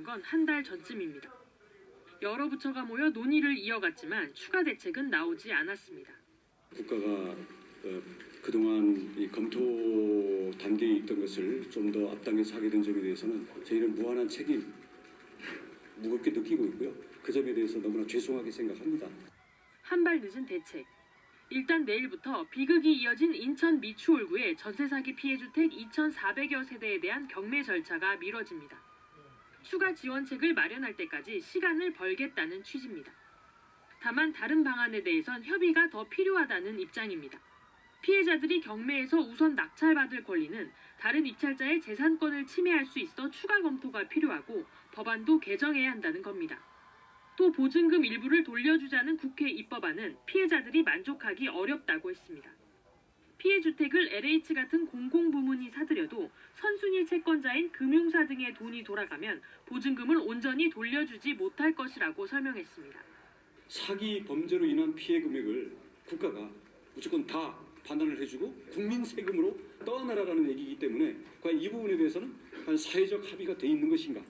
시작한 건 한 달 전쯤입니다. 여러 부처가 모여 논의를 이어갔지만 추가 대책은 나오지 않았습니다. 국가가 어, 그동안 이 검토 단계에 있던 것을 좀 더 앞당겨서 하게 된 점에 대해서는 저희는 무한한 책임 무겁게 느끼고 있고요. 그 점에 대해서 너무나 죄송하게 생각합니다. 한발 늦은 대책. 일단 내일부터 비극이 이어진 인천 미추홀구의 전세 사기 피해 주택 2,400여 세대에 대한 경매 절차가 미뤄집니다. 추가 지원책을 마련할 때까지 시간을 벌겠다는 취지입니다. 다만 다른 방안에 대해선 협의가 더 필요하다는 입장입니다. 피해자들이 경매에서 우선 낙찰받을 권리는 다른 입찰자의 재산권을 침해할 수 있어 추가 검토가 필요하고 법안도 개정해야 한다는 겁니다. 또 보증금 일부를 돌려주자는 국회 입법안은 피해자들이 만족하기 어렵다고 했습니다. 피해 주택을 LH 같은 공공부문이 선순위 채권자인 금융사 등의 돈이 돌아가면 보증금을 온전히 돌려주지 못할 것이라고 설명했습니다. 사기 범죄로 인한 피해 금액을 국가가 무조건 다 반환을 해주고 국민 세금으로 떠나라라는 얘기이기 때문에 과연 이 부분에 대해서는 과연 사회적 합의가 돼 있는 것인가?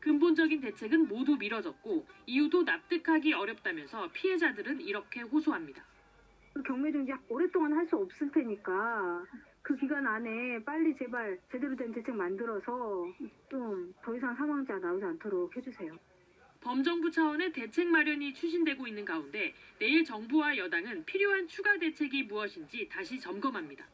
근본적인 대책은 모두 미뤄졌고 이유도 납득하기 어렵다면서 피해자들은 이렇게 호소합니다. 경매 중지 오랫동안 할 수 없을 테니까 그 기간 안에 빨리 제발 제대로 된 대책 만들어서 좀 더 이상 사망자 나오지 않도록 해주세요. 범정부 차원의 대책 마련이 추진되고 있는 가운데 내일 정부와 여당은 필요한 추가 대책이 무엇인지 다시 점검합니다.